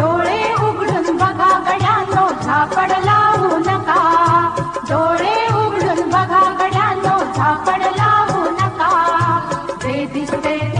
डोळे उघडून बघा गड्यानो झापड लावू नका डोळे उघडून बघा गड्यानो झापड लावू नका जे दिसते